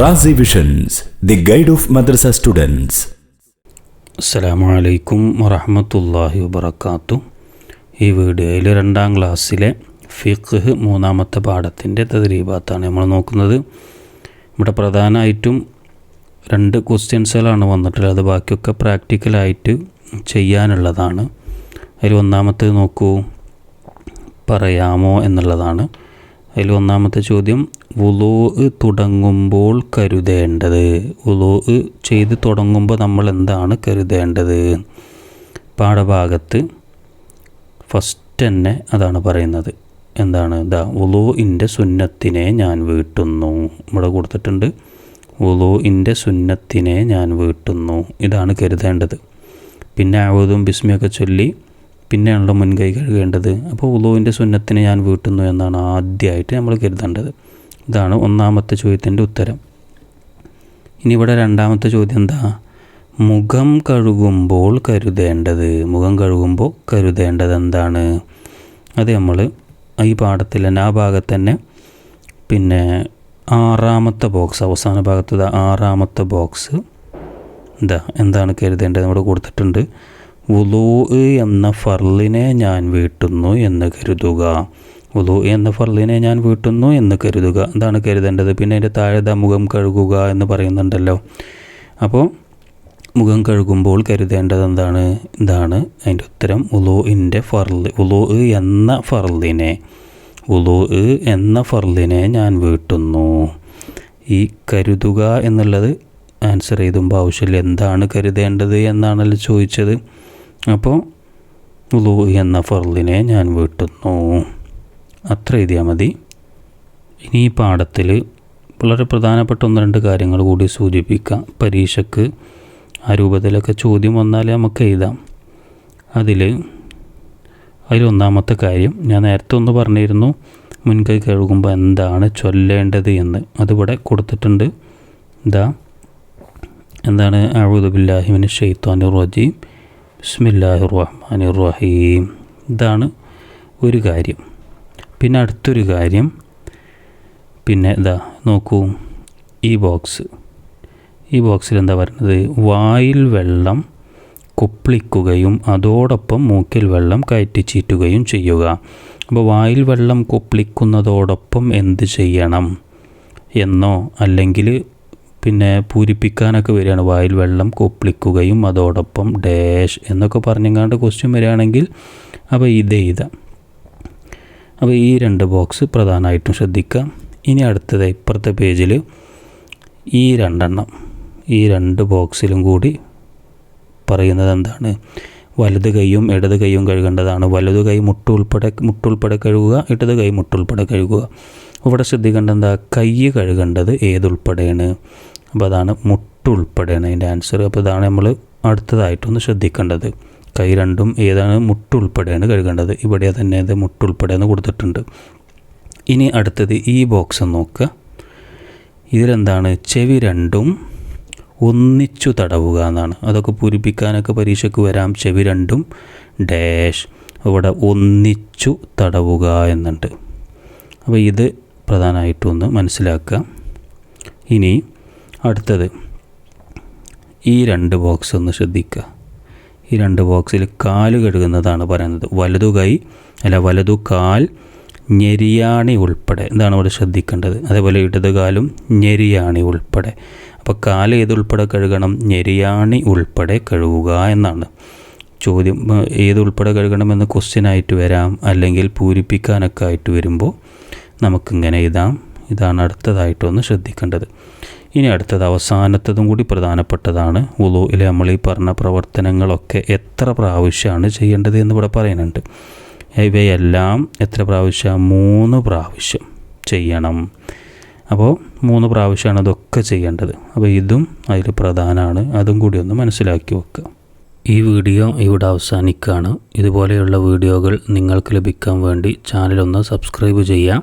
Razi visions the guide of madrasa students അസ്സലാമു അലൈക്കും വറഹമത്തല്ലാഹി വബർക്കാത്തു ഈ വീഡിയോയിൽ രണ്ടാം ക്ലാസ്സിലെ ഫിഖ് മൂന്നാമത്തെ പാഠത്തിന്റെ തദ്രീബാത്താണ് നമ്മൾ നോക്കുന്നത്. ഇവിടെ പ്രധാനമായിട്ടും രണ്ട് ക്വസ്റ്റ്യൻസുകളാണ് വന്നിട്ടുള്ളത്. ബാക്കിയൊക്കെ പ്രാക്ടിക്കലായിട്ട് ചെയ്യാനുള്ളതാണ്. അതിൽ ഒന്നാമത്തേത് നോക്കൂ. പറയാമോ എന്നുള്ളതാണ്. അതിൽ ഒന്നാമത്തെ ചോദ്യം ഉലോ തുടങ്ങുമ്പോൾ കരുതേണ്ടത്? ഉലോ ചെയ്ത് തുടങ്ങുമ്പോൾ നമ്മൾ എന്താണ് കരുതേണ്ടത്? പാഠഭാഗത്ത് ഫസ്റ്റ് തന്നെ അതാണ് പറയുന്നത്. എന്താണ്? ഇതാ വുളൂഇന്റെ സുന്നത്തിനെ ഞാൻ വീട്ടുന്നു. ഇവിടെ കൊടുത്തിട്ടുണ്ട് വുളൂഇന്റെ സുന്നത്തിനെ ഞാൻ വീട്ടുന്നു. ഇതാണ് കരുതേണ്ടത്. പിന്നെ ആവതും ബിസ്മിയൊക്കെ ചൊല്ലി പിന്നെയാണല്ലോ മുൻകൈ കഴുകേണ്ടത്. അപ്പോൾ ഉളുവിന്റെ സുന്നത്തിനെ ഞാൻ വീട്ടുന്നു എന്നാണ് ആദ്യമായിട്ട് നമ്മൾ കരുതേണ്ടത്. ഇതാണ് ഒന്നാമത്തെ ചോദ്യത്തിന്റെ ഉത്തരം. ഇനി ഇവിടെ രണ്ടാമത്തെ ചോദ്യം എന്താ? മുഖം കഴുകുമ്പോൾ കരുതേണ്ടത്. മുഖം കഴുകുമ്പോൾ കരുതേണ്ടത് എന്താണ്? അത് നമ്മൾ ഈ പാഠത്തിൽ തന്നെ ആ ഭാഗത്ത് തന്നെ പിന്നെ ആറാമത്തെ ബോക്സ് അവസാന ഭാഗത്ത് ആറാമത്തെ ബോക്സ് എന്താ എന്താണ് കരുതേണ്ടത്? നമ്മൾ കൊടുത്തിട്ടുണ്ട്. വുളൂ എന്ന ഫർലിനെ ഞാൻ വീട്ടുന്നു എന്ന് കരുതുക. ഉലു എന്ന ഫർലിനെ ഞാൻ വീട്ടുന്നു എന്ന് കരുതുക. അതാണ് കരുതേണ്ടത്? പിന്നെ അതിന്റെ താഴെ മുഖം കഴുകുക എന്ന് പറയുന്നുണ്ടല്ലോ. അപ്പോൾ മുഖം കഴുകുമ്പോൾ കരുതേണ്ടത് എന്താണ്? ഇതാണ് അതിന്റെ ഉത്തരം. ഉലൂഇന്റെ ഫർൽ ഉലു എന്ന ഫർലിനെ ഉലു എന്ന ഫർലിനെ ഞാൻ വീട്ടുന്നു. ഈ കരുതുക എന്നുള്ളത് ആൻസർ ചെയ്തുമ്പോൾ ആവശ്യമില്ല. എന്താണ് കരുതേണ്ടത് എന്നാണല്ലോ ചോദിച്ചത്. അപ്പോൾ ഉലൂ എന്ന ഫർലിനെ ഞാൻ വീട്ടുന്നു. അത്ര എഴുതിയാൽ മതി. ഇനി ഈ പാഠത്തിൽ വളരെ പ്രധാനപ്പെട്ട ഒന്ന് രണ്ട് കാര്യങ്ങൾ കൂടി സൂചിപ്പിക്കാം. പരീക്ഷയ്ക്ക് ആ രൂപത്തിലൊക്കെ ചോദ്യം വന്നാൽ നമുക്ക് എഴുതാം. അതിൽ അതിലൊന്നാമത്തെ കാര്യം ഞാൻ നേരത്തെ ഒന്ന് പറഞ്ഞിരുന്നു. മുൻകൈ കഴുകുമ്പോൾ എന്താണ് ചൊല്ലേണ്ടത് എന്ന്. അതിവിടെ കൊടുത്തിട്ടുണ്ട്. എന്താ എന്താണ്? അഴുദുബില്ലാഹിമിന് ഷെയ്ത്താൻ റജീം. ബിസ്മില്ലാഹി റഹ്മാൻ റഹീം ഇതാണ് ഒരു കാര്യം. പിന്നെ അടുത്തൊരു കാര്യം. പിന്നെ ഇതാ നോക്കൂ ഈ ബോക്സ് ഈ ബോക്സിൽ എന്താ പറയുന്നത്? വായിൽ വെള്ളം കൊപ്പിളിക്കുകയും അതോടൊപ്പം മൂക്കിൽ വെള്ളം കയറ്റിച്ചീറ്റുകയും ചെയ്യുക. അപ്പോൾ വായിൽ വെള്ളം കൊപ്പിളിക്കുന്നതോടൊപ്പം എന്ത് ചെയ്യണം? എന്നോ അല്ലെങ്കിൽ പിന്നെ പൂരിപ്പിക്കാനൊക്കെ വരികയാണ്. വായിൽ വെള്ളം കൊപ്പിളിക്കുകയും അതോടൊപ്പം ഡാഷ് എന്നൊക്കെ പറഞ്ഞെങ്ങാണ്ട് ക്വസ്റ്റ്യൻ വരികയാണെങ്കിൽ അപ്പോൾ ഇത് എഴുതാം. അപ്പോൾ ഈ രണ്ട് ബോക്സ് പ്രധാനമായിട്ടും ശ്രദ്ധിക്കാം ഇനി അടുത്തത് ഇപ്പുറത്തെ പേജിൽ ഈ രണ്ടെണ്ണം ഈ രണ്ട് ബോക്സിലും കൂടി പറയുന്നത് എന്താണ്? വലത് കൈയും ഇടത് കൈയും കഴുകേണ്ടതാണ്. വലത് കൈ മുട്ടുൾപ്പെടെ മുട്ടുൾപ്പെടെ കഴുകുക ഇടത് കൈ മുട്ടുൾപ്പെടെ കഴുകുക. ഇവിടെ ശ്രദ്ധിക്കേണ്ട എന്താ? കൈ കഴുകേണ്ടത് ഏതുൾപ്പെടെയാണ്? അപ്പോൾ അതാണ് മുട്ടുൾപ്പെടെയാണ് അതിന്റെ ആൻസർ അപ്പോൾ ഇതാണ് നമ്മൾ അടുത്തതായിട്ടൊന്ന് ശ്രദ്ധിക്കേണ്ടത്. കൈ രണ്ടും ഏതാണ് മുട്ടുൾപ്പെടെയാണ് കഴുകേണ്ടത്. ഇവിടെ തന്നെ ഇത് മുട്ടുൾപ്പെടെയെന്ന് കൊടുത്തിട്ടുണ്ട്. ഇനി അടുത്തത് ഈ ബോക്സ് നോക്കുക. ഇതിലെന്താണ്? ചെവി രണ്ടും ഒന്നിച്ചു തടവുക എന്നാണ്. അതൊക്കെ പൂരിപ്പിക്കാനൊക്കെ പരീക്ഷയ്ക്ക് വരാം. ചെവി രണ്ടും ഡാഷ് ഇവിടെ ഒന്നിച്ചു തടവുക എന്നുണ്ട്. അപ്പോൾ ഇത് പ്രധാനമായിട്ടും ഒന്ന് മനസ്സിലാക്കുക. ഇനി അടുത്തത്. ഈ രണ്ട് ബോക്സ് ഒന്ന് ശ്രദ്ധിക്കുക. ഈ രണ്ട് ബോക്സിൽ കാൽ കഴുകുന്നതാണ് പറയുന്നത്. വലതു കൈ അല്ല വലതു കാൽ ഞെരിയാണി ഉൾപ്പെടെ. ഇതാണ് ഇവിടെ ശ്രദ്ധിക്കേണ്ടത്. അതേപോലെ ഇടത് കാലും ഞെരിയാണി ഉൾപ്പെടെ. അപ്പോൾ കാൽ ഏതുൾപ്പെടെ കഴുകണം? ഞെരിയാണി ഉൾപ്പെടെ കഴുകുക എന്നാണ്. ചോദ്യം ഏതുൾപ്പെടെ കഴുകണമെന്ന് ക്വസ്റ്റ്യനായിട്ട് വരാം. അല്ലെങ്കിൽ പൂരിപ്പിക്കാനൊക്കെ ആയിട്ട് വരുമ്പോൾ നമുക്കിങ്ങനെ എഴുതാം. ഇതാണ് അടുത്തതായിട്ടൊന്ന് ശ്രദ്ധിക്കേണ്ടത്. ഇനി അടുത്തത് അവസാനത്തതും കൂടി പ്രധാനപ്പെട്ടതാണ്. ഉളുവിൽ നമ്മൾ ഈ പറഞ്ഞ പ്രവർത്തനങ്ങളൊക്കെ എത്ര പ്രാവശ്യമാണ് ചെയ്യേണ്ടത് എന്ന് ഇവിടെ പറയുന്നുണ്ട്. ഇവയെല്ലാം എത്ര പ്രാവശ്യം? മൂന്ന് പ്രാവശ്യം ചെയ്യണം. അപ്പോൾ മൂന്ന് പ്രാവശ്യമാണ് അതൊക്കെ ചെയ്യേണ്ടത്. അപ്പോൾ ഇതും അതിൽ പ്രധാനമാണ്. അതും കൂടി ഒന്ന് മനസ്സിലാക്കി വെക്കുക. ഈ വീഡിയോ ഇവിടെ അവസാനിക്കുകയാണ്. ഇതുപോലെയുള്ള വീഡിയോകൾ നിങ്ങൾക്ക് ലഭിക്കാൻ വേണ്ടി ചാനലൊന്ന് സബ്സ്ക്രൈബ് ചെയ്യാം